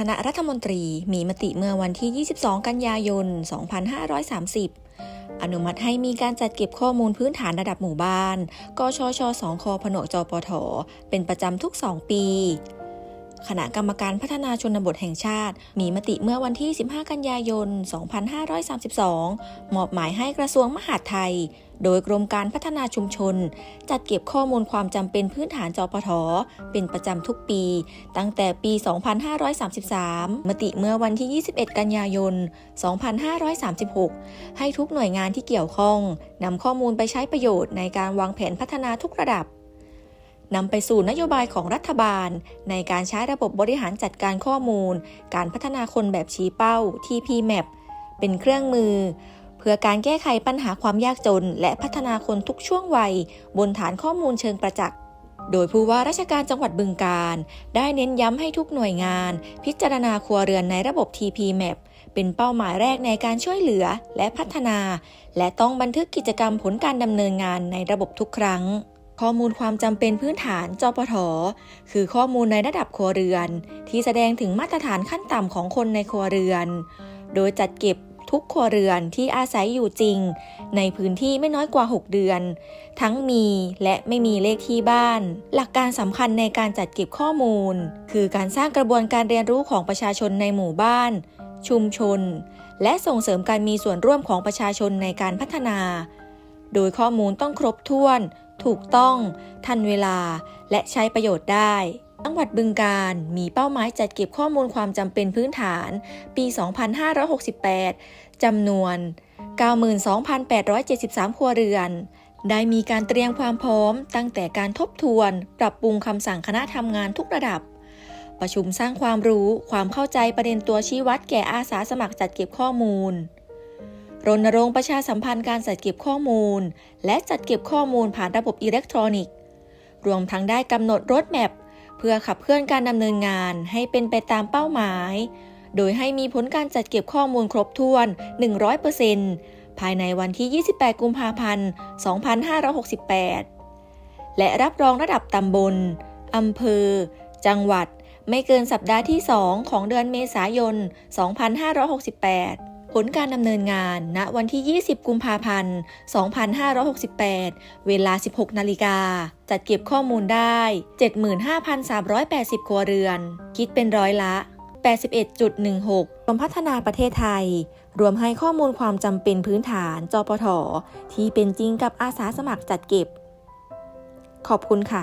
คณะรัฐมนตรีมีมติเมื่อวันที่ 22 กันยายน 2530 อนุมัติให้มีการจัดเก็บข้อมูลพื้นฐานระดับหมู่บ้าน กชช 2คผนจปท เป็นประจำทุก 2 ปี คณะกรรมการพัฒนาชนบทแห่งชาติ มีมติเมื่อวันที่ 15 กันยายน 2532 มอบหมายให้กระทรวงมหาดไทย โดยกรมการพัฒนาชุมชน จัดเก็บข้อมูลความจำเป็นพื้นฐานจปท เป็นประจำทุกปี ตั้งแต่ปี 2533 มติเมื่อวันที่ 21 กันยายน 2536 ให้ทุกหน่วยงานที่เกี่ยวข้องนำข้อมูลไปใช้ประโยชน์ในการวางแผนพัฒนาทุกระดับ นำไปสู่นโยบายของรัฐบาล ในการใช้ระบบบริหารจัดการข้อมูล การพัฒนาคนแบบชี้เป้า TPMAP เป็นเครื่องมือ เพื่อการแก้ไขปัญหาความยากจน และพัฒนาคนทุกช่วงวัย บนฐานข้อมูลเชิงประจักษ์โดยผู้ว่าราชการจังหวัดบึงการ ได้เน้นย้ำให้ทุกหน่วยงาน พิจารณาครัวเรือนในระบบ TPMAP เป็นเป้าหมายแรกในการช่วยเหลือและพัฒนา และต้องบันทึกกิจกรรมผลการดำเนินงานในระบบทุกครั้ง ข้อมูลความจำเป็นพื้นฐานจปทคือข้อมูลในระดับครัวเรือน ที่แสดงถึงมาตรฐานขั้นต่ำของคนในครัวเรือน โดยจัดเก็บทุกครัวเรือนที่อาศัยอยู่จริง ในพื้นที่ไม่น้อยกว่า 6 เดือน ทั้งมีและไม่มีเลขที่บ้าน หลักการสำคัญในการจัดเก็บข้อมูล คือการสร้างกระบวนการเรียนรู้ของประชาชนในหมู่บ้าน ชุมชน และส่งเสริมการมีส่วนร่วมของประชาชนในการพัฒนา โดยข้อมูลต้องครบถ้วน ถูกต้อง ทันเวลา และใช้ประโยชน์ได้จังหวัดบึงการมีเป้าหมายจัดเก็บข้อมูลความจำเป็นพื้นฐาน ปี 2568 จำนวน 92,873 ครัวเรือน ได้มีการเตรียมความพร้อมตั้งแต่การทบทวน ปรับปรุงคำสั่งคณะทำงานทุกระดับ ประชุมสร้างความรู้ความเข้าใจประเด็นตัวชี้วัดแก่อาสาสมัครจัดเก็บข้อมูล รณรงค์ประชาสัมพันธ์การจัดเก็บข้อมูล และจัดเก็บข้อมูลผ่านระบบอิเล็กทรอนิกส์ รวมทั้งได้กำหนดรถแมพเพื่อขับเคลื่อนการดำเนินงานให้เป็นไปตามเป้าหมาย โดยให้มีผลการจัดเก็บข้อมูลครบถ้วน 100%ภายในวันที่ 28 กุมภาพันธ์ 2568 และรับรองระดับตำบลอำเภอ จังหวัด ไม่เกินสัปดาห์ที่ 2 ของเดือนเมษายน 2568 ผลการดำเนินงาน ณ วันที่ 20 กุมภาพันธ์ 2568 เวลา 16 นาฬิกา จัดเก็บข้อมูลได้ 75,380 ครัวเรือน คิดเป็นร้อยละ 81.16กรมพัฒนาประเทศไทย รวมให้ข้อมูลความจำเป็นพื้นฐาน จปท ที่เป็นจริงกับอาสาสมัครจัดเก็บ ขอบคุณค่ะ